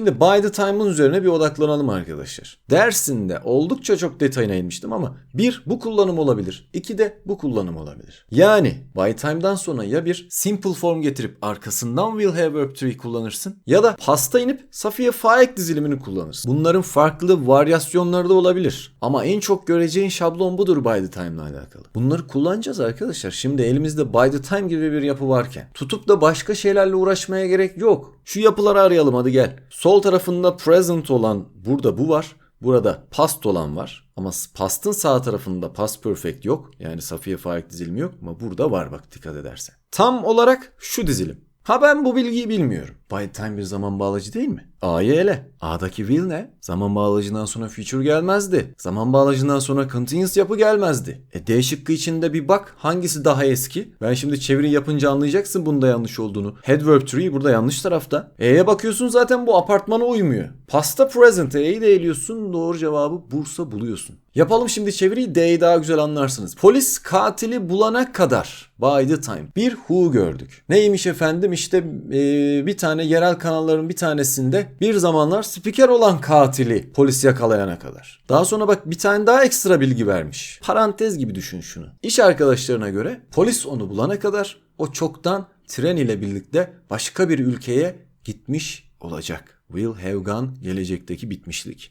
Şimdi by the time'ın üzerine bir odaklanalım arkadaşlar. Dersinde oldukça çok detayına inmiştim ama bir bu kullanım olabilir. iki de bu kullanım olabilir. Yani by time'dan sonra ya bir simple form getirip arkasından will have verb to be kullanırsın ya da pasta inip Safiye Faik dizilimini kullanırsın. Bunların farklı varyasyonları da olabilir. Ama en çok göreceğin şablon budur by the time ile alakalı. Bunları kullanacağız arkadaşlar. Şimdi elimizde by the time gibi bir yapı varken tutup da başka şeylerle uğraşmaya gerek yok. Şu yapıları arayalım hadi gel. Sol tarafında present olan burada bu var. Burada past olan var. Ama past'ın sağ tarafında past perfect yok. Yani Safiye Faik dizilimi yok ama burada var bak dikkat edersen. Tam olarak şu dizilim. Ha ben bu bilgiyi bilmiyorum. By time bir zaman bağlacı değil mi? A'yı ele. A'daki will ne? Zaman bağlacından sonra future gelmezdi. Zaman bağlacından sonra continuous yapı gelmezdi. E D şıkkı içinde bir bak hangisi daha eski? Ben şimdi çeviri yapınca anlayacaksın bunda yanlış olduğunu. Head verb tree burada yanlış tarafta. E'ye bakıyorsun zaten bu apartmana uymuyor. Pasta present E'yi de eliyorsun doğru cevabı Bursa buluyorsun. Yapalım şimdi çeviriyi D'yi daha güzel anlarsınız. Polis katili bulana kadar by the time bir who gördük. Neymiş efendim işte e, bir tane yerel kanalların bir tanesinde bir zamanlar spiker olan katili polis yakalayana kadar. Daha sonra bak bir tane daha ekstra bilgi vermiş. Parantez gibi düşün şunu. İş arkadaşlarına göre polis onu bulana kadar o çoktan tren ile birlikte başka bir ülkeye gitmiş olacak. Will have gone gelecekteki bitmişlik.